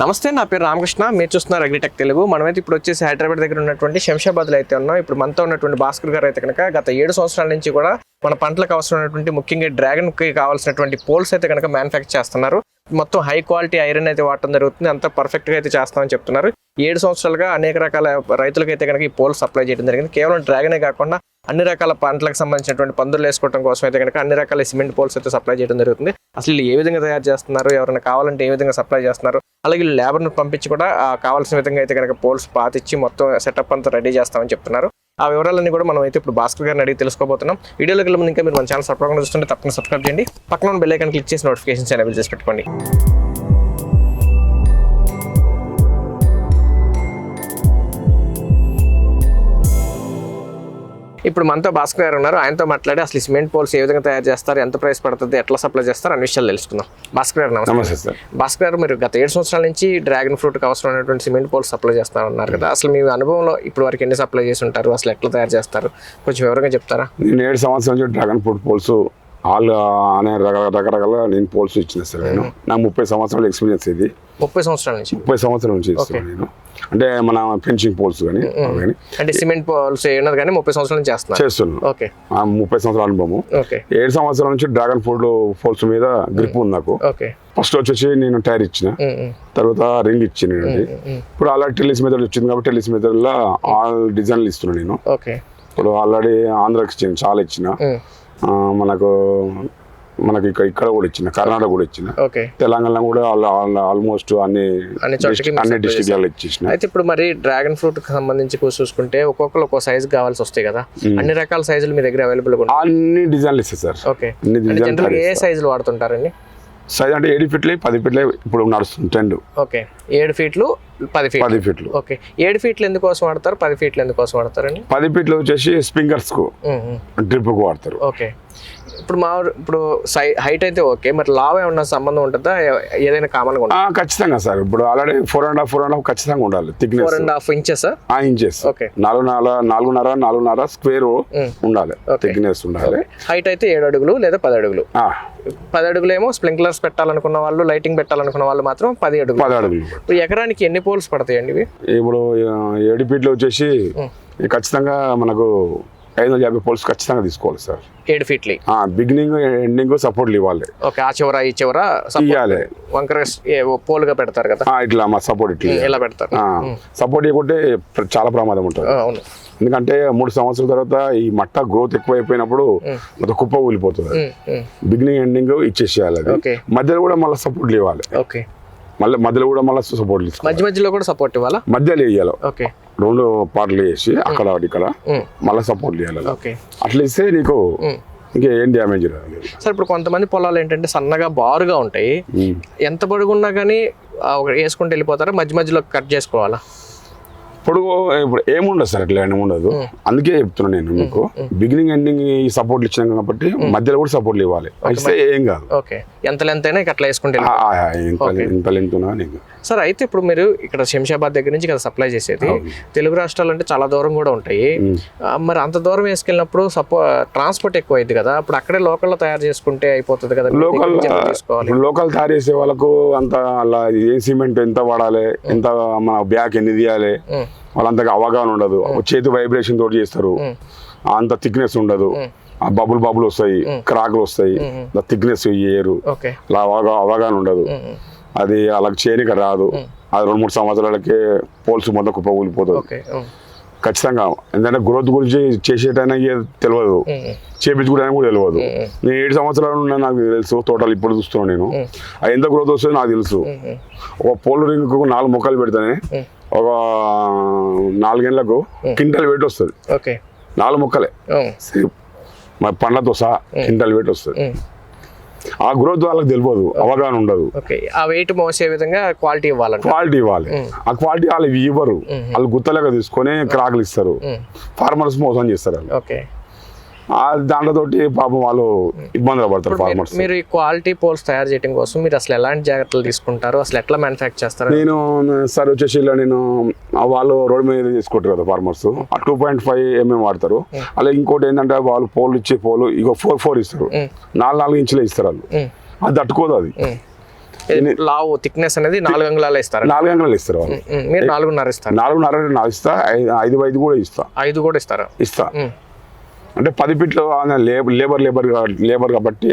నమస్తే నా పేరు రామకృష్ణ. మీరు చూస్తున్నారు అగ్రిటెక్ తెలుగు. మనమైతే ఇప్పుడు వచ్చేసి హైదరాబాద్ దగ్గర ఉన్నటువంటి శంషాబాద్లో అయితే ఉన్నాం. ఇప్పుడు మనతో ఉన్నటువంటి భాస్కర్ గారు అయితే కనుక గత ఏడు సంవత్సరాల నుంచి కూడా మన పంటలకు అవసరమైనటువంటి ముఖ్యంగా డ్రాగన్కి కావాల్సినటువంటి పోల్స్ అయితే కనుక మ్యానుఫ్యాక్చర్ చేస్తున్నారు. మొత్తం హై క్వాలిటీ ఐరన్ అయితే వాడటం జరుగుతుంది. అంత పర్ఫెక్ట్గా అయితే చేస్తామని చెప్తున్నారు. ఏడు సంవత్సరాలుగా అనేక రకాల రైతులకైతే కనుక ఈ పోల్స్ సప్లై చేయడం జరిగింది. కేవలం డ్రాగనే కాకుండా అన్ని రకాల పంటలకు సంబంధించినటువంటి పందులు వేసుకోవడం కోసం అయితే కనుక అన్ని రకాల సిమెంట్ పోల్స్ అయితే సప్లై చేయడం జరుగుతుంది. అసలు ఏ విధంగా తయారు చేస్తున్నారు? ఎవరైనా కావాలంటే ఏ విధంగా సప్లై చేస్తున్నారు? అలాగే లేబర్ను పంపించి కూడా కావాల్సిన విధంగా అయితే కనుక పోల్స్ పాతిచ్చి మొత్తం సెటప్ అంతా రెడీ చేస్తామని చెప్తున్నారు. ఆ వివరాలన్నీ కూడా మనం అయితే ఇప్పుడు భాస్కర్ గారిని అడిగి తెలుసుకోబోతున్నాం. వీడియోలోకి వెళ్ళి ముందు ఇంకా మీరు మన ఛానల్ సబ్స్క్రైబ్ చూస్తుంటే తప్పకుండా సబ్స్క్రైబ్ చేయండి. పక్కన బెల్ ఐకాన్ క్లిక్ చేసి నోటిఫికేషన్స్ ఎనేబుల్ చేసి పెట్టుకోండి. ఇప్పుడు మనతో భాస్కర్ గారు ఉన్నారు. ఆయనతో మాట్లాడి అసలు సిమెంట్ పోల్స్ ఏ విధంగా తయారు చేస్తారు? ఎంత ప్రైస్ పడుతుంది? ఎట్లా సప్లై చేస్తారు? అన్ని విషయాలు తెలుసుకుందాం. భాస్కర్ గారు నమస్తే. నమస్తే సార్. భాస్కర్ గారు మీరు గత ఏడు సంవత్సరాల నుంచి డ్రాగన్ ఫ్రూట్కి అవసరమైనటువంటి సిమెంట్ పోల్స్ సప్లై చేస్తారన్నారు కదా. అసలు మీ అనుభవంలో ఇప్పుడు వరకు ఎన్ని సప్లై చేసి ఉంటారు? అసలు ఎట్లా తయారు చేస్తారు? కొంచెం వివరంగా చెప్తారా? నేను ఏడు సంవత్సరాల నుంచి డ్రాగన్ ఫ్రూట్ పోల్స్ ఆల్ అనే రకరకాల రకరకాల నేను పోల్స్ ఇచ్చిన సార్ నేను. నాకు ముప్పై సంవత్సరాల ఎక్స్పీరియన్స్ ఇది. ముప్పై సంవత్సరాల నుంచి? ముప్పై సంవత్సరాల నుంచి ఇస్తాను నేను. అంటే మన ఫెన్సింగ్ పోల్స్ కానీ కానీ అంటే సిమెంట్ పోల్స్ ఏమన్నది కానీ ముప్పై సంవత్సరాల నుంచి చేస్తున్నారు చేస్తున్నాను ఓకే. ముప్పై సంవత్సరాల అనుభవం ఓకే. ఏడు సంవత్సరాల నుంచి డ్రాగన్ ఫ్రూట్ పోల్స్ మీద గ్రిప్ ఉంది నాకు. ఓకే. ఫస్ట్ వచ్చేసి నేను టైర్ ఇచ్చిన. తర్వాత రింగ్ ఇచ్చిన ఇప్పుడు అలా టెలిస్ మెథడ్ వచ్చింది కాబట్టి టెలిస్ మెథడ్లో ఆల్ డిజైన్లు ఇస్తున్నాను నేను. ఇప్పుడు ఆల్రెడీ ఆంధ్రాకి ఇచ్చాను చాలా ఇచ్చిన. మనకు మనకి ఇక్కడ ఇక్కడ కూడా ఇచ్చిన కర్ణాటక కూడా ఇచ్చిన. ఓకే. తెలంగాణ కూడా ఆల్మోస్ట్ అన్ని అన్ని డిస్ట్రిక్ట్లలో ఇచ్చేసిన అయితే ఇప్పుడు మరి డ్రాగన్ ఫ్రూట్కి సంబంధించి చూసుకుంటే ఒక్కొక్కరు ఒక్కో సైజ్ కావాల్సి వస్తాయి కదా. అన్ని రకాల సైజులు మీ దగ్గర అవైలబుల్ అన్ని డిజైన్లు ఇస్తాయి సార్. ఓకే. అన్ని ఏ సైజులు వాడుతుంటారండి? సైజ్ అంటే ఏడు ఫీట్లే పది ఫీట్లే ఇప్పుడు నడుస్తుంది ట్రెండ్ ఓకే. ఏడు ఫీట్లు పది ఫీట్లు. పది ఫీట్లు. ఓకే. ఏడు ఫీట్లు ఎందుకోసం వాడతారు పది ఫీట్లు ఎందుకోసం వాడతారండి? పది ఫీట్లు వచ్చేసి స్ప్రింగర్స్కు డ్రిప్కు వాడతారు. ఓకే. ఇప్పుడు మా ఇప్పుడు సై హైట్ అయితే ఓకే మరి లావ్ ఏమన్నా సంబంధం ఉంటుందా? ఏదైనా కామన్గా ఉంటుంది? ఖచ్చితంగా సార్. ఇప్పుడు already four and half four and half ఖచ్చితంగా ఉండాలి. Four thickness and half inches ఆ? ఇంచెస్. ఓకే. నాలుగున్నర నాలుగున్నర నాలుగున్నర స్క్వేర్ ఉండాలి. థిక్నెస్ ఉండాలి. హైట్ అయితే ఏడు అడుగులు లేదా పది అడుగులు? పది అడుగులు ఏమో స్ప్రింక్లర్స్ పెట్టాలనుకున్న వాళ్ళు లైటింగ్ పెట్టాలనుకున్న వాళ్ళు మాత్రం పది అడుగులు. పది అడుగులు. ఇప్పుడు ఎకరానికి ఎన్ని పోల్స్ పడతాయండి ఇవి? ఇప్పుడు ఏడు ఫీట్లు వచ్చేసి ఖచ్చితంగా మనకు ఐదు వందల యాభై పోల్స్ ఖచ్చితంగా తీసుకోవాలి సార్. ఏడు ఫీట్లీ? బిగినింగ్ ఎండింగ్ సపోర్ట్లు ఇవ్వాలి. ఓకే ఆ చివర ఈ చివర ఇవ్వాలి వంకర పోలుగా పెడతారు కదా? ఇట్లా మా సపోర్ట్ ఇట్లా ఇలా పెడతారు. సపోర్ట్ ఇవ్వకుంటే చాలా ప్రమాదం ఉంటుంది. అవును. ఎందుకంటే మూడు సంవత్సరాల తర్వాత ఈ మట్ట గ్రోత్ ఎక్కువైపోయినప్పుడు మొత్తం కుప్ప ఊలిపోతుంది. బిగినింగ్ ఎండింగ్ ఇచ్చేసేయాలి మధ్యలో కూడా మళ్ళీ సపోర్ట్లు ఇవ్వాలి. ఓకే. మళ్ళీ మధ్యలో కూడా మళ్ళీ ఇసుకోవాలి మధ్య మధ్యలో కూడా సపోర్ట్ ఇవ్వాలా? మధ్యలో వేయాలి ఓకే రెండు పాటలు వేసి అక్కడ ఒకటి ఇక్కడ ఉమ్, మళ్ళీ సపోర్ట్లు ఇవ్వాలి ఓకే అట్లా ఇస్తే నీకు ఉమ్. ఇంకా ఏం డ్యామేజ్ రాదు. సార్ ఇప్పుడు కొంతమంది పొలాలు ఏంటంటే సన్నగా బారుగా ఉంటాయి. ఎంత పొడుగున్నా కానీ వేసుకుంటూ వెళ్ళిపోతారా? మధ్య మధ్యలో కట్ చేసుకోవాలా? ఇప్పుడు ఇప్పుడు ఏముండదు సార్ అట్లా ఏముండదు అందుకే చెప్తున్నా నేను మీకు. బిగినింగ్ ఎండింగ్ ఈ సపోర్ట్లు ఇచ్చినాం కాబట్టి మధ్యలో కూడా సపోర్ట్లు ఇవ్వాలి. ఇస్తే ఏం కాదు. ఎంత లెంత్ అయినా అట్లా వేసుకుంటే ఇంత లెంత్ ఉన్నా సార్ అయితే ఇప్పుడు మీరు ఇక్కడ శంషాబాద్ దగ్గర నుంచి కదా సప్లై చేసేది తెలుగు రాష్ట్రాలు అంటే చాలా దూరం కూడా ఉంటాయి. మరి అంత దూరం వేసుకెళ్ళినప్పుడు సపో ట్రాన్స్పోర్ట్ ఎక్కువ అయింది కదా అప్పుడు అక్కడే లోకల్లో తయారు చేసుకుంటే అయిపోతుంది కదా లోకల్ లోకల్ తయారు చేసే వాళ్ళకు అంత అలా ఏ సిమెంట్ ఎంత వాడాలి ఎంత మన బ్యాగ్ ఎన్ని తీయాలి వాళ్ళంతగా అవగాహన ఉండదు. చేతి వైబ్రేషన్ తోటి చేస్తారు. అంత థిక్నెస్ ఉండదు. ఆ బబుల్ బబుల్ వస్తాయి క్రాకులు వస్తాయి థిక్నెస్ ఓకే. అలా అవగా అవగాహన ఉండదు. అది అలా చేయనిక రాదు. అది రెండు మూడు సంవత్సరాలకే పోల్స్ మొత్తం కుప్ప ఉమ్, ఖచ్చితంగా. ఎందుకంటే గ్రోత్ గురించి చేసేటానికి తెలియదు చేపించుకోవడానికి కూడా తెలియదు నేను ఏడు సంవత్సరాలు ఉన్నా నాకు తెలుసు తోటలు ఇప్పుడు చూస్తున్నాను నేను. అది ఎంత గ్రోత్ వస్తుందో నాకు తెలుసు. ఒక పోల్ రింగ్ నాలుగు మొక్కలు పెడితేనే. ఒక నాలుగేళ్ళకు కింటల్ వెయిట్ వస్తుంది. నాలుగు మొక్కలే. మరి పండ్లతో సహా కింటల్ వెయిట్ వస్తుంది. ఆ గ్రోత్ వాళ్ళకి తెలియదు అవగాహన ఉండదు. ఓకే. ఆ వెయిట్ మోసే విధంగా క్వాలిటీ ఇవ్వాలంట. క్వాలిటీ ఇవ్వాలి. ఆ క్వాలిటీ వాళ్ళు ఇవ్వరు. వాళ్ళు గుత్తలేక తీసుకొని క్రాకులు ఇస్తారు. ఫార్మర్స్ మోసం చేస్తారు ఓకే. దాంట్లతోటి పాపం వాళ్ళు ఇబ్బందులు పడతారు మీరు- ఫార్మర్స్ మీరు ఈ క్వాలిటీ పోల్స్ తయారు చేయడం కోసం మీరు అసలు ఎలాంటి జాగ్రత్తలు తీసుకుంటారు? అసలు ఎట్లా మ్యానుఫ్యాక్చర్ చేస్తారు? నేను సార్ వచ్చేసి ఇలా నేను వాళ్ళు రోడ్ మీద తీసుకుంటారు కదా ఫార్మర్స్ ఆ టూ పాయింట్ ఫైవ్ ఎంఎం వాడతారు. అలా ఇంకోటి ఏంటంటే వాళ్ళు పోల్ ఇచ్చే పోలు ఇక ఫోర్ ఫోర్ ఇస్తారు. నాలుగు నాలుగు ఇంచులే ఇస్తారు వాళ్ళు. అది తట్టుకోదు అది. లావు థిక్నెస్ అనేది నాలుగు అంగుళాలు ఇస్తారు. నాలుగు అంగళాలు ఇస్తారు వాళ్ళు. మీరు నాలుగున్నర ఇస్తారు. నాలుగున్నర నాలుగు ఇస్తా. ఐదు ఐదు కూడా ఇస్తా. ఐదు కూడా ఇస్తారు? ఇస్తా. అంటే పది ఫీట్లు లేబర్ లేబర్ లేబర్ లేబర్ కాబట్టి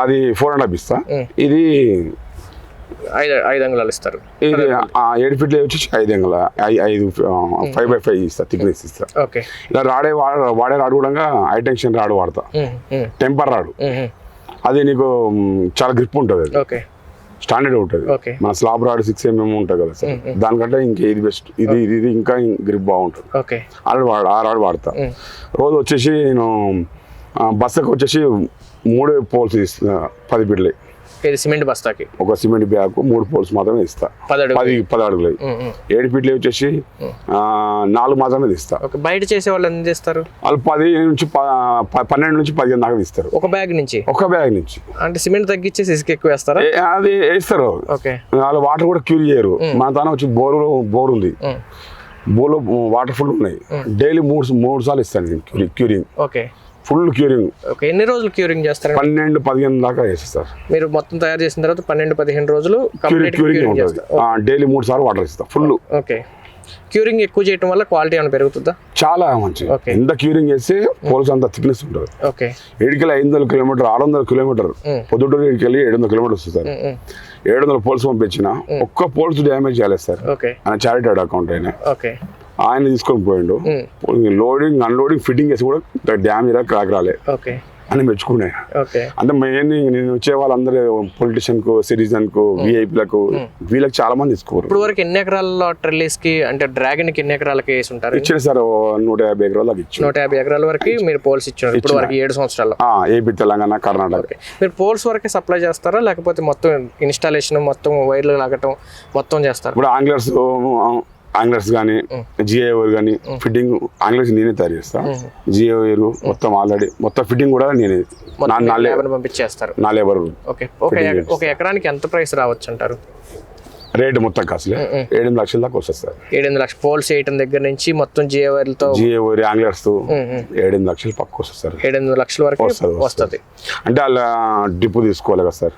అది ఫోర్ అండ్ హాఫ్ ఇస్తా. ఇది ఐదు అంగుళాలు ఇస్తారు. ఇది ఏడు ఫీట్లు వచ్చి ఐదు అంగల ఐదు ఫైవ్ బై ఫైవ్ ఇస్తా థిక్నెస్ ఇస్తా. ఓకే. ఇలా రాడే వాడ- రాడు కూడా హై టెన్షన్ రాడు వాడతా. టెంపర్ రాడు. అది నీకు చాలా గ్రిప్ ఉంటుంది అది. ఓకే. స్టాండర్డ్ ఉంటుంది. మన స్లాబ్ రాడ్ సిక్స్ ఎంఎం ఉంటుంది కదా సార్. దానికంటే ఇంకా ఇది బెస్ట్ ఇది ఇది ఇది ఇంకా గ్రిప్ బాగుంటుంది. ఓకే. ఆడ వాడు ఆ రాడ్ వాడతా రోజు వచ్చేసి నేను బస్సుకు వచ్చేసి మూడు పోల్స్ పది బిడ్డలు ఇది సిమెంట్ బస్తాకి. ఒక సిమెంట్ బ్యాగ్ మూడు పోల్స్ మాత్రమే ఇస్తా. పది. పది అడుగులు. ఏడు ఫీట్లు వచ్చేసి నాలుగు మాత్రమే ఇస్తా బయట చేసే వాళ్ళు ఎంత చేస్తారు? వాళ్ళు పది నుంచి పన్నెండు నుంచి పదిహేను దాకా ఇస్తారు ఒక బ్యాగ్ నుంచి? ఒక బ్యాగ్ నుంచి. అంటే సిమెంట్ తగ్గించేసి ఇసుక ఎక్కువ వేస్తారా? అది వేస్తారు. వాళ్ళు వాటర్ కూడా క్యూర్ చేయరు. మన తాన వచ్చి బోరు బోర్ ఉంది. బోర్లో వాటర్ ఫుల్ ఉన్నాయి. డైలీ మూడు మూడు సార్లు ఇస్తాను curing. Okay. Full curing. Okay ఎన్ని రోజులు క్యూరింగ్ చేస్తారు? పన్నెండు పదిహేను దాకా వేసేస్తారు. మీరు మొత్తం తయారు చేసిన తర్వాత పన్నెండు పదిహేను రోజులు క్యూరింగ్ ఉంటుంది. డైలీ మూడు సార్లు వాటర్ ఇస్తా ఫుల్ ఓకే. క్యూరింగ్ ఎక్కువ చేయడం వల్ల క్వాలిటీ ఏమైనా పెరుగుతుందా? చాలా Okay. ఎంత క్యూరింగ్ చేస్తే పోల్స్ అంత థిక్నెస్ ఉంటుంది. ఓకే. ఏడుకెళ్ళి ఐదు వందల కిలోమీటర్ ఆరు వందల కిలోమీటర్. పొద్దుటూరు ఏడుకెళ్ళి ఏడు వందల ఉమ్, ఉమ్, ఏడు వందల పోల్స్ పంపించిన ఒక్క పోల్స్ డ్యామేజ్ చేయలేదు సార్. ఓకే. ఆయన చారిటెడ్ అకౌంట్ ఆయన ఓకే. ఆయన తీసుకొని పోయిండు. లోడింగ్ అన్లోడింగ్ ఫిట్టింగ్ చేసి కూడా డ్యామేజ్ రా క్రాక్ రాలే. ఓకే. అని మెచ్చుకునే ఓకే. అంటే మెయిన్ నేను వచ్చే వాళ్ళందరూ పొలిటీషియన్కు సిటిజన్కు విఐపీలకు వీళ్ళకి చాలా మంది తీసుకోరు ఇప్పుడు వరకు ఎన్ని ఎకరాల ట్రెల్లీస్కి అంటే డ్రాగన్కి ఎన్ని ఎకరాలకి వేసి ఉంటారు? ఇచ్చిన సార్ నూట యాభై ఎకరాలు దాకా ఇచ్చిన నూట యాభై ఎకరాల వరకు మీరు పోల్స్ ఇచ్చారు. ఇప్పుడు వరకు ఏడు సంవత్సరాల్లో. ఏపీ తెలంగాణ కర్ణాటక. మీరు పోల్స్ వరకే సప్లై చేస్తారా? లేకపోతే మొత్తం ఇన్స్టాలేషన్ మొత్తం వైర్లు లాగటం మొత్తం చేస్తారా? ఇప్పుడు ఆంగ్లర్స్ ఆంగ్లర్స్ కానీ జిఐ వైర్ కానీ ఫిట్టింగ్ ఆంగ్లర్స్ నేనే తయారు చేస్తా. జిఐ వైర్ మొత్తం ఆల్రెడీ మొత్తం ఫిట్టింగ్ కూడా నేనే. నా లేబర్ పంపించేస్తారు. నా లేబర్ ఓకే ఒక ఎకరానికి ఎంత ప్రైస్ రావచ్చు అంటారు రేట్ మొత్తం కాసులే ఏడు లక్షల దాకా వస్తుంది ఏడెనిమిది లక్షల పోల్స్ వేయటం దగ్గర నుంచి మొత్తం జియో వైర్లతో జిఐ వైర్ ఆంగ్లర్స్ ఏడు లక్షలు పక్క వస్తుంది సార్. ఏడెనిమిది లక్షల వరకు వస్తుంది, వస్తుంది. అంటే అలా డ్రిప్ తీసుకోవాలి కదా సార్.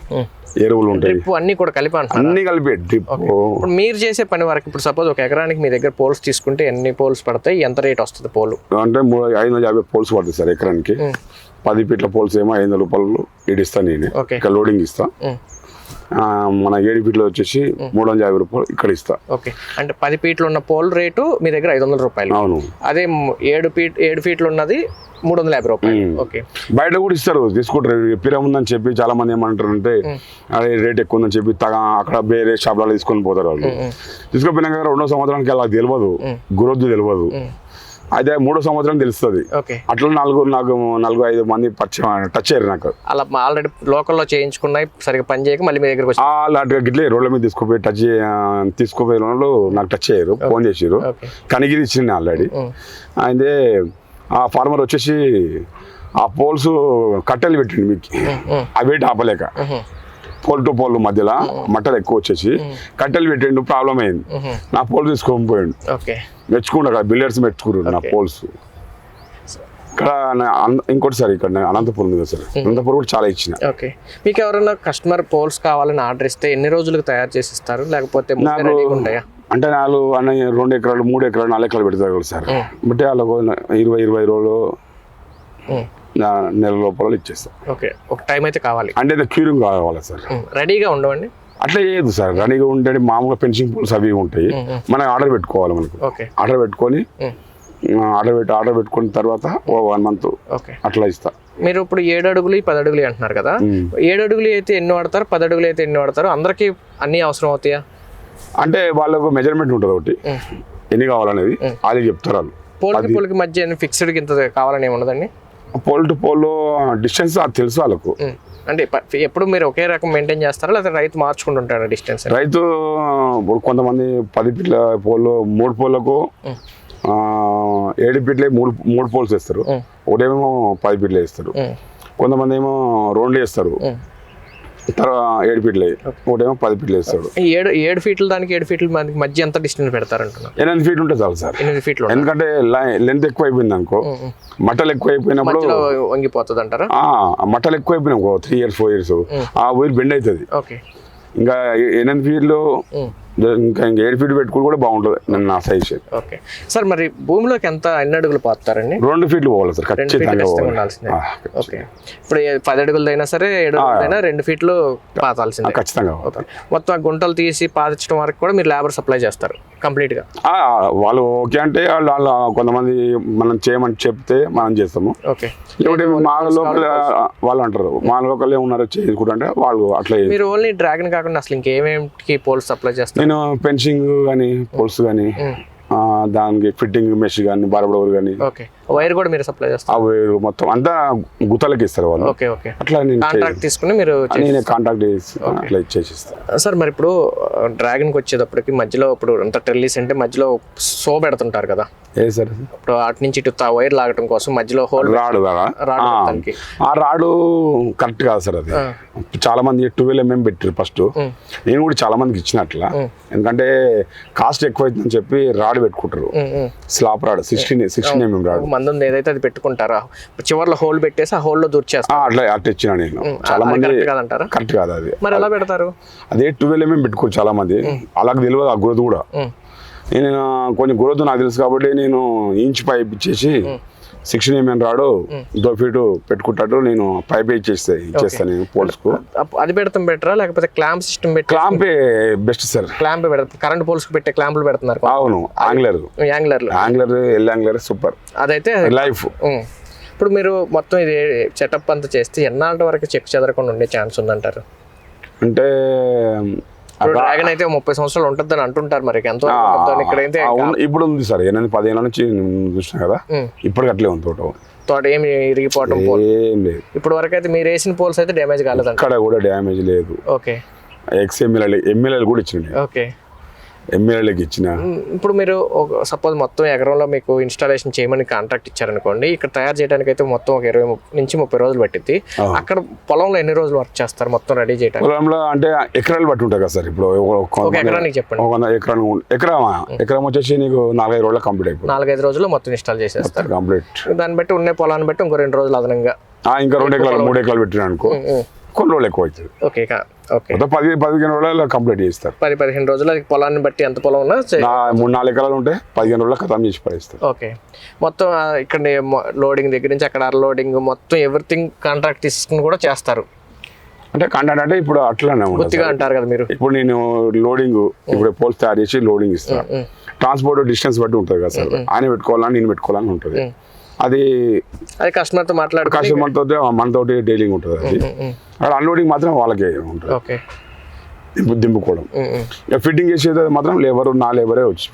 ఎరువులు ఉంటాయి. అన్ని కూడా కలిపి అన్ని కలిపి ఇప్పుడు మీరు చేసే పని వరకు ఇప్పుడు సపోజ్ ఒక ఎకరానికి మీ దగ్గర పోల్స్ తీసుకుంటే ఎన్ని పోల్స్ పడతాయి? ఎంత రేట్ వస్తుంది పోలు? అంటే మూడు ఐదు వందల యాభై పోల్స్ పడుతుంది సార్ ఎకరానికి. పది ఫీట్ల పోల్స్ ఏమో ఐదు వందల రూపాయలు ఇడిస్తా నేనే. ఇక్కడ లోడింగ్ ఇస్తా. ఉమ్. ఆ, మన ఏడు ఫీట్లు వచ్చేసి మూడు వందల యాభై రూపాయలు ఇక్కడ ఇస్తా. ఓకే. అంటే పది ఫీట్లు ఉన్న పోల్ రేటు మీ దగ్గర ఐదు వందల రూపాయలు. అవును. అదే ఏడు ఫీట్ ఏడు ఫీట్లు ఉన్నది మూడు వందల యాభై రూపాయలు. ఓకే. బయట కూడా ఇస్తారు తీసుకుంటారు. ఎప్పిరా ఉందని చెప్పి చాలా మంది ఏమంటారు అంటే అదే రేట్ ఎక్కువ ఉందని చెప్పి తగ అక్కడ వేరే షాప్లలో తీసుకొని పోతారు వాళ్ళు. తీసుకుపోయినాక రెండో సంవత్సరానికి అలా తెలియదు గ్రోత్ తెలియదు అయితే మూడో సంవత్సరం తెలుస్తుంది. అట్లా నాలుగు నాకు నాలుగు ఐదు మంది పరిచయం టచ్ అయ్యారు నాకు. అలా ఆల్రెడీ లోకల్లో చేయించుకున్నాయి సరిగా పని చేయక మళ్ళీ మీ దగ్గరకు వచ్చి అలాంటి గిట్లే రోడ్ల మీద తీసుకుపోయి టచ్ తీసుకుపోయిన వాళ్ళు నాకు టచ్ అయ్యారు ఫోన్ చేసారు కనిగిరి ఇచ్చింది ఆల్రెడీ. అయితే ఆ ఫార్మర్ వచ్చేసి ఆ పోల్స్ కట్టెలు పెట్టిండు మీకు. అవి ఆపలేక. పోల్ టు పోల్ మధ్యలో మట్టలు ఎక్కువ వచ్చేసి కట్టెలు పెట్టిండు ప్రాబ్లం అయింది. నా పోల్ తీసుకొని పోయిండు. మెచ్చుకుంటా కదా బిల్డర్స్ మెచ్చుకున్నారు నా. పోల్స్. ఇక్కడ ఇంకోటి సార్ ఇక్కడ అనంతపురం ఉంది సార్. అనంతపురం కూడా చాలా ఇచ్చిన. ఓకే. మీకు ఎవరైనా కస్టమర్ పోల్స్ కావాలని ఆర్డర్ ఇస్తే ఎన్ని రోజులకు తయారు చేసి ఇస్తారు లేకపోతే ఉంటాయా? అంటే నాలుగు అన్న రెండు ఎకరాలు మూడు ఎకరాలు నాలుగు ఎకరాలు పెడతారు సార్. బట్ వాళ్ళకు ఇరవై ఇరవై రోజులు నెల లోపల ఇచ్చేస్తాం. ఓకే ఒక టైం అయితే కావాలి. అంటే క్యూరింగ్ కావాలి సార్. రెడీగా ఉండవండి? అట్లా చేయదు సార్. రన్నింగ్ ఉంటే మామూలుగా పెన్షన్ పూల్స్ అవి ఉంటాయి. మనం ఆర్డర్ పెట్టుకోవాలి మనకు. ఆర్డర్ పెట్టుకొని. ఆర్డర్ పెట్టి ఆర్డర్ పెట్టుకున్న తర్వాత ఓ వన్ మంత్ ఓకే. అట్లా ఇస్తా. మీరు ఇప్పుడు ఏడు అడుగులు పది అడుగులు అంటున్నారు కదా. ఏడు అడుగులు అయితే ఎన్ని వాడతారు పది అడుగులు అయితే ఎన్ని వాడతారు? అందరికీ అన్ని అవసరం అవుతాయా? అంటే వాళ్ళకు మెజర్మెంట్ ఉంటుంది ఒకటి. ఎన్ని కావాలనేది అది చెప్తారు వాళ్ళు. పోల్కి పోల్కి మధ్య ఫిక్స్డ్ ఇంత కావాలని ఏమి ఉండదండి? పోల్ టు పోల్ డిస్టెన్స్ అది తెలుసు వాళ్ళకు. అంటే ఎప్పుడు మీరు ఒకే రకం మెయింటైన్ చేస్తారా? లేదా రైతు మార్చుకుంటుంటారా డిస్టెన్స్ రైతు కొంతమంది పది ఫీట్ల పోల్ మూడు పోల్లకు ఏడు ఫీట్లే మూడు మూడు పోల్స్ వేస్తారు. ఒకటేమో పది ఫీట్లు వేస్తారు. కొంతమంది ఏమో రెండు వేస్తారు. తర్వాత ఏడు ఫీట్లు ఒకటేమో పది ఫీట్లు వేస్తాడు. ఏడు ఏడు ఫీట్ల దానికి ఏడు ఫీట్ల మధ్య ఎంత డిస్టెన్స్ పెడతారంటున్నారు? ఎనిమిది ఫీట్ ఉంటే చాలు సార్. ఎనిమిది ఫీట్లు ఎందుకంటే లెంత్ ఎక్కువ అయిపోయింది అనుకో. మట్టలు ఎక్కువ అయిపోయినప్పుడు వంగిపోతుంది అంటారా మట్టలు ఎక్కువ అయిపోయినాయి త్రీ ఇయర్స్ ఫోర్ ఇయర్స్. ఆ వైర్ బెండ్ అవుతుంది. ఓకే. ఇంకా ఎనిమిది ఫీట్లు ఇంకా ఇంకా ఏడు ఫీట్ పెట్టుకుని కూడా బాగుంటుంది నా సజెషన్ ఓకే. సార్ మరి భూమిలోకి ఎంత ఎన్ని అడుగులు పోతారండి రెండు ఫీట్లు పోవాలి సార్ ఖచ్చితంగా ఉండాల్సిందే. ఓకే. ఇప్పుడు పది అడుగులదైనా సరే ఏడు అడుగులైనా రెండు ఫీట్లు పాతాల్సిందే. ఖచ్చితంగా మొత్తం ఆ గుంటలు తీసి పాతించడం వరకు కూడా మీరు లేబర్ సప్లై చేస్తారు కంప్లీట్గా ఆ, వాళ్ళు ఓకే అంటే వాళ్ళు వాళ్ళు కొంతమంది మనం చేయమని చెప్తే మనం చేస్తాము. ఓకే. మా లోకల్ వాళ్ళు అంటారు. మా లోకల్ ఉన్నారు చేసుకుంటే వాళ్ళు అట్లా. మీరు ఓన్లీ డ్రాగన్ కాకుండా అసలు ఇంకేమేమికి పోల్స్ సప్లై చేస్తారు? నేను పెన్సింగ్ కానీ పోల్స్ కానీ దానికి ఫిట్టింగ్ మెష్ కానీ బార్బడోర్ కానీ ఓకే. వైర్ కూడా మీరు సప్లై చేస్తారు? అవి మొత్తం అంతా గుత్తలకి ఇస్తారు వాళ్ళు. Okay okay. అట్లా నేను కాంట్రాక్ట్ తీసుకుని మీరు నేను కాంటాక్ట్ చేసి అట్లా ఇచ్చేసిస్తాను సార్ మరి ఇప్పుడు డ్రాగన్కి వచ్చేటప్పటికి మధ్యలో ఇప్పుడు అంత టెల్లీస్ అంటే మధ్యలో సో పెడుతుంటారు కదా? ఏ సార్ ఇప్పుడు అటు నుంచి ఇటు తా- వైర్ లాగటం కోసం మధ్యలో హోల్ రాడు కదా? రాడు ఆ. ఆ రాడు కరెక్ట్ కాదు సార్ అది. చాలా మంది ట్వెల్వ్ ఎంఎం పెట్టారు ఫస్ట్ నేను కూడా చాలా మందికి ఇచ్చిన అట్లా. ఎందుకంటే కాస్ట్ ఎక్కువ అవుతుందని చెప్పి రాడ్ పెట్టుకుంటారు. Slab rod. Sixteen sixteen mm rod. మంది ఉంది ఏదైతే అది పెట్టుకుంటారా చివర్లో హోల్ పెట్టేసి ఆ హోల్లో దూర్చేస్తారు. అట్లా అట్లా ఇచ్చిన నేను. చాలా మంది కాదంటారా? కరెక్ట్ కాదు అది. మరి ఎలా పెడతారు? అదే ట్వెల్వ్ ఎంఎం పెట్టుకోరు చాలా మంది. అలాగే తెలియదు ఆ గురదు కూడా. నేను కొంచెం గురదు నాకు తెలుసు కాబట్టి నేను ఇంచ్ పైప్ ఇచ్చేసి సిక్స్టీన్ ఎంఎం రాడు దో ఫీటు పెట్టుకుంటాడు నేను పైప్ ఇచ్చేస్తే ఇచ్చేస్తాను నేను పోల్స్కు. అది పెడతాం బెటరా? లేకపోతే క్లాంప్ సిస్టమ్ పెట్టి క్లాంపే బెస్ట్ సార్. క్లాంప్ పెడతాం కరెంట్ పోల్స్ పెట్టే క్లాంపులు పెడుతున్నారు అవును angler యాంగులర్లు. Angler L angler super. అదైతే లైఫ్. ఇప్పుడు మీరు మొత్తం ఇది సెటప్ అంతా చేస్తే ఎన్నాళ్ళ వరకు చెక్ చెదరకుండా ఉండే ఛాన్స్ ఉందంటారు? అంటే డ్రాగన్ అయితే ముప్పై సంవత్సరాలు ఉంటుందని అంటుంటారు మరి. ఎంత ఇక్కడైతే ఇప్పుడు ఉంది సార్. ఎనిమిది పదిహేను నుంచి చూసిన కదా. ఇప్పటికి అట్లే ఉంది తోట. తోట ఏమి ఇరిగిపోవటం ఏం లేదు. ఇప్పుడు వరకు అయితే మీరు వేసిన పోల్స్ అయితే డ్యామేజ్ కాలేదంట. ఇక్కడ కూడా డ్యామేజ్ లేదు. ఓకే. ఎక్స్ ఎమ్మెల్యే ఎమ్మెల్యేలు కూడా ఇచ్చిన ఓకే. ఎమ్మెల్యేలకు ఇచ్చిన. ఇప్పుడు మీరు సపోజ్ మొత్తం ఎకరంలో మీకు ఇన్స్టాలేషన్ చేయమని కాంట్రాక్ట్ ఇచ్చారనుకోండి ఇక్కడ తయారు చేయడానికి అయితే మొత్తం ఒక ఇరవై నుంచి ముప్పై రోజులు పట్టింది అక్కడ పొలంలో ఎన్ని రోజులు వర్క్ చేస్తారు మొత్తం రెడీ చేయడానికి పొలంలో అంటే ఎకరాలు బట్టి ఉంటాయి కదా సార్ ఇప్పుడు ఎకరానికి చెప్పండి. ఎకరం ఎకరమా? ఎకరం వచ్చేసి నీకు నాలుగైదు రోజులు కంప్లీట్ అయిపోతుంది. నాలుగైదు రోజుల్లో మొత్తం ఇన్స్టాల్ చేసేస్తారు. కంప్లీట్. దాన్ని బట్టి ఉన్న పొలాన్ని బట్టి ఇంకో రెండు రోజులు అదనంగా ఇంకా రెండు ఎకరాలు మూడు ఎకరాలు పెట్టిన అనుకో. కొన్ని రోజులు ఎక్కువ అవుతుంది ఓకే. ఓకే మొత్తం పది పదిహేను రోజులు కంప్లీట్ చేస్తారు పది పదిహేను రోజులు పొలాన్ని బట్టి ఎంత పొలం ఉన్నా మూడు నాలుగు ఎకరాలు ఉంటే పదిహేను రోజులు ఖతం చేసి పడేస్తారు ఓకే. మొత్తం ఇక్కడ లోడింగ్ దగ్గర నుంచి అక్కడ అన్లోడింగ్ మొత్తం ఎవ్రీథింగ్ కాంట్రాక్ట్ తీసుకుని కూడా చేస్తారు. అంటే కంటెంట్ అంటే ఇప్పుడు అట్లానే ఉంటుంది అంటారు కదా మీరు. ఇప్పుడు నేను లోడింగ్ ఇప్పుడు పోల్స్ తయారు చేసి లోడింగ్ ఇస్తాను. ట్రాన్స్పోర్ట్ డిస్టెన్స్ బట్టి ఉంటుంది కదా సార్. ఆయన పెట్టుకోవాలని నేను పెట్టుకోవాలని ఉంటుంది. అది అది కస్టమర్తో మాట్లాడుకో కస్టమర్ తోటి మనతోటి డీలింగ్ ఉంటుంది అది అక్కడ అన్లోడింగ్ మాత్రం వాళ్ళకే ఉంటుంది. ఓకే. దింపు దింపుకోవడం. ఇక ఫిట్టింగ్ చేసేది మాత్రం లేబర్ నా లేబరే వచ్చి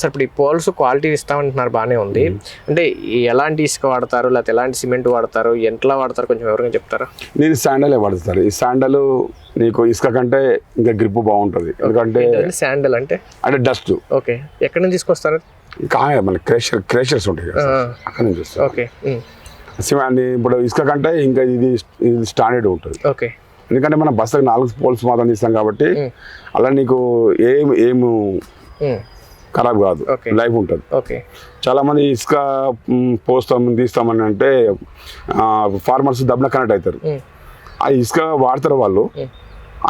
సార్ ఇప్పుడు ఈ పోల్స్ క్వాలిటీ ఇస్తామంటున్నారు బాగానే ఉంది. అంటే ఎలాంటి ఇసుక వాడతారు లేకపోతే ఎలాంటి సిమెంట్ వాడతారు ఎట్లా వాడతారు కొంచెం వివరంగా చెప్తారా? నేను శాండలే వాడతాను ఈ శాండల్ నీకు ఇసుక కంటే ఇంకా గ్రిప్ బాగుంటుంది. ఎందుకంటే శాండల్ అంటే? అంటే డస్ట్ ఓకే. ఎక్కడి నుంచి తీసుకొస్తారు ఇంకా మన క్రేషర్ క్రేషర్స్ ఉంటాయి. అక్కడ నుంచి ఓకే. ఇప్పుడు ఇసుక కంటే ఇంకా ఇది స్టాండర్డ్ ఉంటుంది. ఓకే. ఎందుకంటే మనం బస్సుకి నాలుగు పోల్స్ మాత్రం తీస్తాం కాబట్టి అలా నీకు ఏం ఏం ఉమ్, ఖరాబ్ కాదు. లైఫ్ ఉంటుంది. ఓకే. చాలా మంది ఇసుక పోస్తాం తీస్తామని అంటే ఫార్మర్స్ దబ్బున కనెక్ట్ అవుతారు. ఆ ఇసుక వాడతారు వాళ్ళు.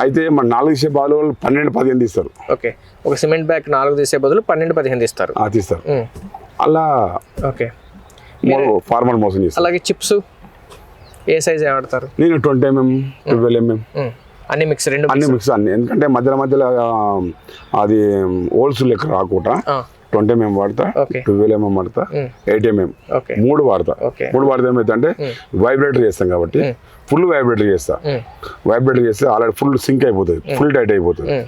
అయితే మన నాలుగు తీసే బాలు వాళ్ళు పన్నెండు పదిహేను తీస్తారు. ఓకే. ఒక సిమెంట్ బ్యాగ్ నాలుగు తీసే బదులు పన్నెండు పదిహేను తీస్తారు. ఆ తీస్తారు. అలా ఓకే. ఫార్మర్ మోసం చేస్తారు. అలాగే చిప్స్ ఏ సైజ్ వాడతారు? నేను ట్వంటీ ఎంఎం ట్వెల్వ్ ఎంఎం అన్ని మిక్స్ రెండు అన్ని మిక్స్ అన్ని. ఎందుకంటే మధ్యలో మధ్యలో అది ఓల్స్ లెక్క రాకుండా ట్వంటీ ఎంఎం వాడతా ట్వెల్వ్ ఎంఎం వాడతా ఎయిట్ ఎంఎం మూడు వాడతా. మూడు వాడితే ఏమైతే అంటే వైబ్రేటర్ చేస్తాం కాబట్టి ఫుల్ వైబ్రేటర్ చేస్తా. వైబ్రేటర్ చేస్తే ఆల్రెడీ ఫుల్ సింక్ అయిపోతుంది. ఫుల్ టైట్ అయిపోతుంది.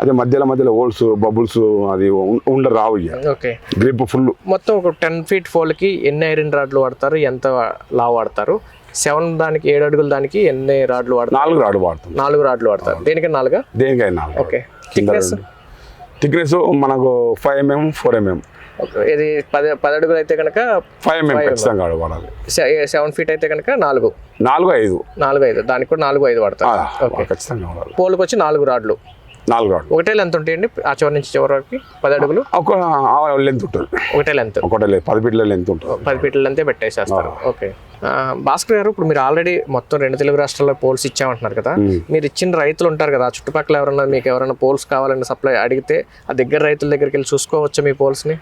అదే మధ్యలో మధ్యలో హోల్స్ బబుల్స్ అది ఉండ రావు గ్రిప్ ఫుల్ మొత్తం ఒక టెన్ ఫీట్ ఫోల్కి ఎన్ని ఐరన్ రాడ్లు వాడతారు? ఎంత లావ్ వాడతారు? సెవెన్ దానికి ఏడు అడుగుల దానికి ఎన్ని రాడ్లు వాడతారు? నాలుగు రాడు వాడుతుంది నాలుగు రాడ్లు వాడతారు. దేనికి నాలుగా? దేనికైనా నాలుగు. ఓకే. థిక్నెస్ థిక్నెస్ మనకు ఫైవ్ ఎంఎం ఫోర్ ఎంఎం ఇది పది పది అడుగులు అయితే కనుక ఫైవ్ ఎంఎం ఖచ్చితంగా వాడాలి. సెవెన్ ఫీట్ అయితే కనుక నాలుగు. నాలుగు ఐదు. నాలుగు ఐదు. దానికి కూడా నాలుగు ఐదు వాడతారు. ఓకే. ఖచ్చితంగా పోల్కి వచ్చి నాలుగు రాడ్లు. నాలుగు రాడు ఒకటే లెంత్ ఉంటాయండి ఆ చివరి నుంచి చివరి వరకు పది అడుగులు. ఒక లెంత్ ఉంటుంది. ఒకటే లెంత్ ఒకటే లేదు పది ఫీట్ల లెంత్ ఉంటుంది. పది ఫీట్ల లెంతే పెట్టేసేస్తారు. ఓకే. భాస్కర్ గారు ఇప్పుడు మీరు ఆల్రెడీ మొత్తం రెండు తెలుగు రాష్ట్రాల్లో పోల్స్ ఇచ్చామంటున్నారు కదా. మీరు ఇచ్చిన రైతులు ఉంటారు కదా చుట్టుపక్కల ఎవరైనా మీకు ఎవరైనా పోల్స్ కావాలని సప్లై అడిగితే ఆ దగ్గర రైతుల దగ్గరికి వెళ్ళి చూసుకోవచ్చా మీ పోల్స్ని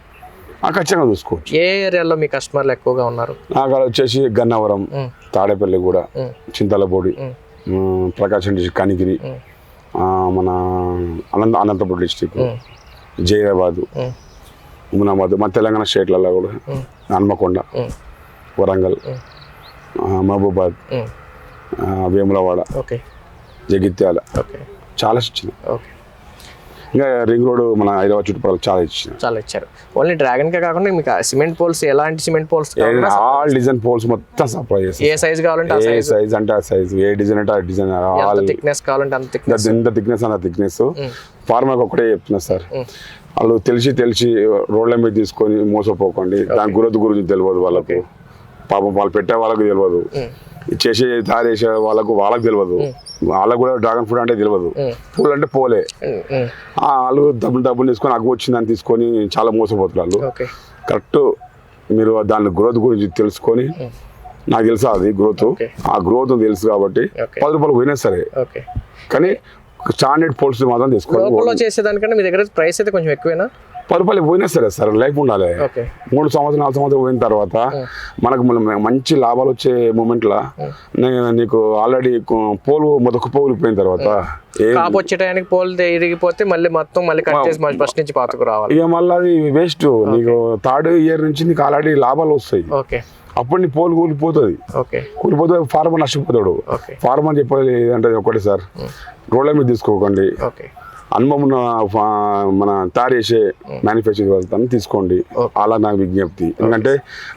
ఖచ్చితంగా చూసుకోవచ్చు. ఏ ఏరియాలో మీ కస్టమర్లు ఎక్కువగా ఉన్నారు? నాకు వచ్చేసి గన్నవరం తాడేపల్లి కూడా చింతలపూడి ప్రకాశం డిస్టిక్ కనిగిరి మన అనంత అనంతపురం డిస్టిక్. జైరాబాద్ ఉమ్, ఉమనాబాద్ మన తెలంగాణ స్టేట్లలో కూడా హన్మకొండ వరంగల్ మహబూబాద్ వేములవాడ జగిత్యాల. చాలా ఇచ్చింది ఓకే. ఇంకా రింగ్ రోడ్ మన హైదరాబాద్ చుట్టుపక్కల చాలా ఇచ్చిన. చాలా ఇచ్చారు. ఓన్లీ డ్రాగన్ కే కాకుండా మీకు సిమెంట్ పోల్స్ ఎలాంటి cement poles all design poles మొత్తం సప్లై చేస్తాం ఏ సైజ్ కావాలంటే ఏ సైజ్. అంటే ఆ సైజ్ ఏ డిజైన్ అంటే ఆ డిజైన్ ఆల్ థిక్నెస్ కావాలంటే అంత థిక్నెస్ ఎంత థిక్నెస్ అంత థిక్నెస్ ఫార్మర్కి ఒకటే చెప్తున్నా సార్. వాళ్ళు తెలిసి తెలిసి రోడ్ల మీద తీసుకొని మోసపోకండి. దాని గురత గురించి తెలియదు వాళ్ళకు. పాపం వాళ్ళు పెట్టే వాళ్ళకు తెలియదు. చేసే తయారు చేసే వాళ్ళకు వాళ్ళకు తెలియదు వాళ్ళకు కూడా డ్రాగన్ ఫ్రూట్ అంటే తెలియదు పూలు అంటే పోలే. వాళ్ళు డబ్బులు డబ్బులు తీసుకొని అగ్గు వచ్చిందని తీసుకొని చాలా మోసపోతున్నారు. కరెక్ట్ మీరు దాని గ్రోత్ గురించి తెలుసుకొని నాకు తెలుసా అది గ్రోత్. ఆ గ్రోత్ తెలుసు కాబట్టి. పది రూపాయలు పోయినా సరే. కానీ స్టాండర్డ్ పోల్స్ మాత్రం తీసుకోవాలి. చేసేదానికంటే మీ దగ్గర ప్రైస్ అయితే కొంచెం ఎక్కువేనా? పది రూపాయలు పోయినా సరే సార్ లైఫ్ ఉండాలి. ఓకే. మూడు సంవత్సరాలు నాలుగు సంవత్సరాలు పోయిన తర్వాత మనకు మంచి లాభాలు వచ్చే మూమెంట్లో నీకు ఆల్రెడీ పోలు మొదకు పోలు పోయిన తర్వాత కాపు వచ్చే టైంకి పోల్ ఇరిగిపోతే మళ్ళీ మొత్తం మళ్ళీ కట్ చేసి ఫస్ట్ నుంచి పాతకు రావాలి. ఇక మళ్ళీ అది వేస్ట్. నీకు థర్డ్ ఇయర్ నుంచి నీకు ఆల్రెడీ లాభాలు వస్తాయి. ఓకే. అప్పుడు నీ పోలు కూలిపోతుంది. కూలిపోతే ఫార్మర్ నష్టపోతాడు. ఫార్మర్ చెప్పేది ఏంటంటే ఒకటే సార్. రోడ్ల మీద తీసుకోకండి. అనుభవం ఉన్న మన తయారు చేసే మ్యానుఫ్యాక్చరింగ్ వెళ్తాను తీసుకోండి. అలా నాకు విజ్ఞప్తి. ఎందుకంటే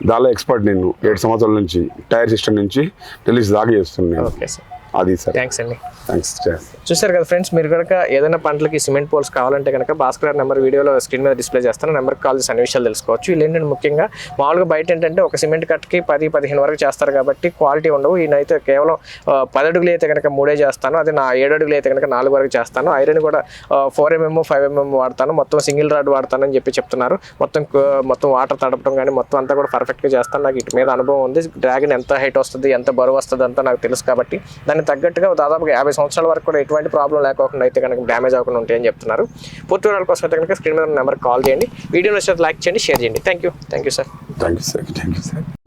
దానిలో ఎక్స్పర్ట్ నేను ఏడు సంవత్సరాల నుంచి టైర్ సిస్టమ్ నుంచి రిలీజ్ దాకా చేస్తున్నాను ఓకే సార్. అది సార్. థ్యాంక్స్ అండి. థ్యాంక్స్ చూసారు కదా ఫ్రెండ్స్ మీరు కనుక ఏదైనా పంటలకి సిమెంట్ పోల్స్ కావాలంటే కనుక భాస్కర్ నెంబర్ వీడియోలో స్క్రీన్ మీద డిస్ప్లే చేస్తాను. నెంబర్కి కాల్ చేసి అన్ని విషయాలు తెలుసుకోవచ్చు. వీళ్ళు ఏంటంటే ముఖ్యంగా మామూలుగా బయట ఏంటంటే ఒక సిమెంట్ కట్కి పది పదిహేను వరకు చేస్తారు కాబట్టి క్వాలిటీ ఉండవు. ఈయనైతే కేవలం పది అడుగులు అయితే కనుక మూడే చేస్తాను. అదే నా ఏడు అడుగులు అయితే కనుక నాలుగు వరకు చేస్తాను. ఐరన్ కూడా ఫోర్ ఎంఎం ఫైవ్ ఎంఎం వాడతాను. మొత్తం సింగిల్ రాడ్ వాడతాను అని చెప్పి చెప్తున్నారు. మొత్తం మొత్తం వాటర్ తడపడం కానీ మొత్తం అంతా కూడా పర్ఫెక్ట్గా చేస్తాను. నాకు ఇటు మీద అనుభవం ఉంది. డ్రాగన్ ఎంత హైట్ వస్తుంది ఎంత బరువు వస్తుంది అంతా నాకు తెలుసు కాబట్టి దానికి తగ్గట్టుగా దాదాపుగా యాభై సంవత్సరాల వరకు కూడా ఎటువంటి ప్రాబ్లం లేకోకుండా అయితే కనుక డ్యామేజ్ అవ్వకుండా ఉంటాయని చెప్తున్నారు. పూర్తి వివరాల కోసం అయితే కనుక స్క్రీన్ మీద నెంబర్ కాల్ చేయండి. వీడియో నచ్చితే లైక్ చేయండి షేర్ చేయండి. Thank you thank you sir thank you sir thank you sir